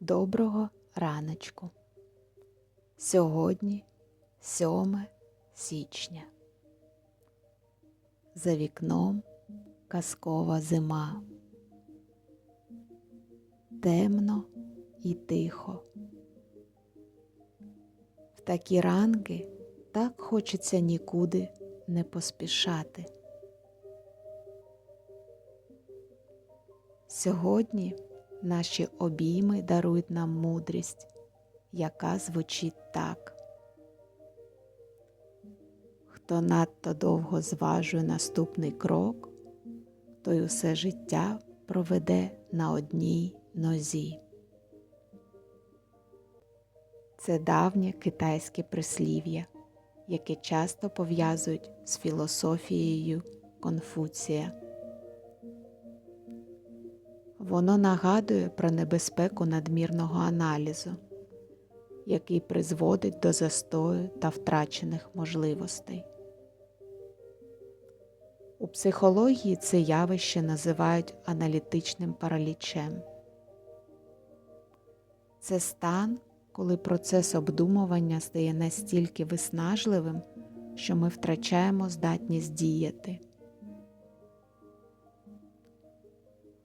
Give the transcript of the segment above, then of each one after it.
Доброго раночку. Сьогодні 7 січня. За вікном казкова зима. Темно і тихо. В такі ранки так хочеться нікуди не поспішати. Сьогодні наші обійми дарують нам мудрість, яка звучить так. Хто надто довго зважує наступний крок, той усе життя проведе на одній нозі. Це давнє китайське прислів'я, яке часто пов'язують з філософією Конфуція. Воно нагадує про небезпеку надмірного аналізу, який призводить до застою та втрачених можливостей. У психології це явище називають аналітичним паралічем. Це стан, коли процес обдумування стає настільки виснажливим, що ми втрачаємо здатність діяти.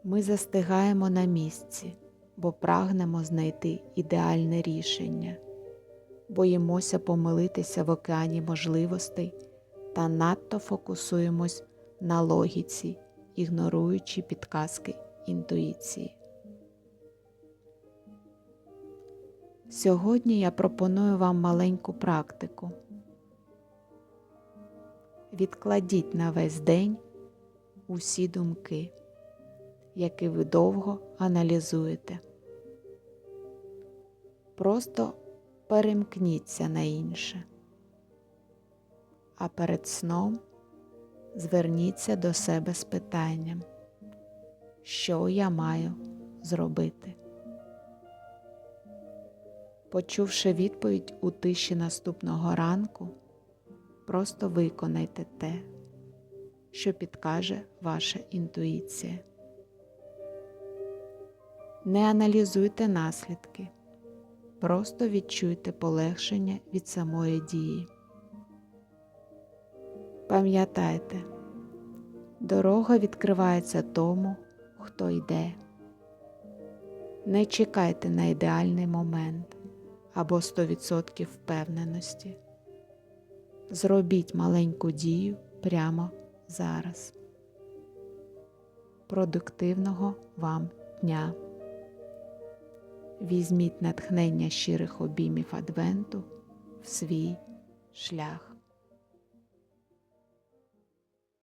Ми застигаємо на місці, бо прагнемо знайти ідеальне рішення, боїмося помилитися в океані можливостей та надто фокусуємось на логіці, ігноруючи підказки інтуїції. Сьогодні я пропоную вам маленьку практику. Відкладіть на весь день усі думки який ви довго аналізуєте. Просто перемкніться на інше, а перед сном зверніться до себе з питанням, що я маю зробити. Почувши відповідь у тиші наступного ранку, просто виконайте те, що підкаже ваша інтуїція. Не аналізуйте наслідки, просто відчуйте полегшення від самої дії. Пам'ятайте, дорога відкривається тому, хто йде. Не чекайте на ідеальний момент або 100% впевненості. Зробіть маленьку дію прямо зараз. Продуктивного вам дня! Візьміть натхнення щирих обіймів Адвенту в свій шлях.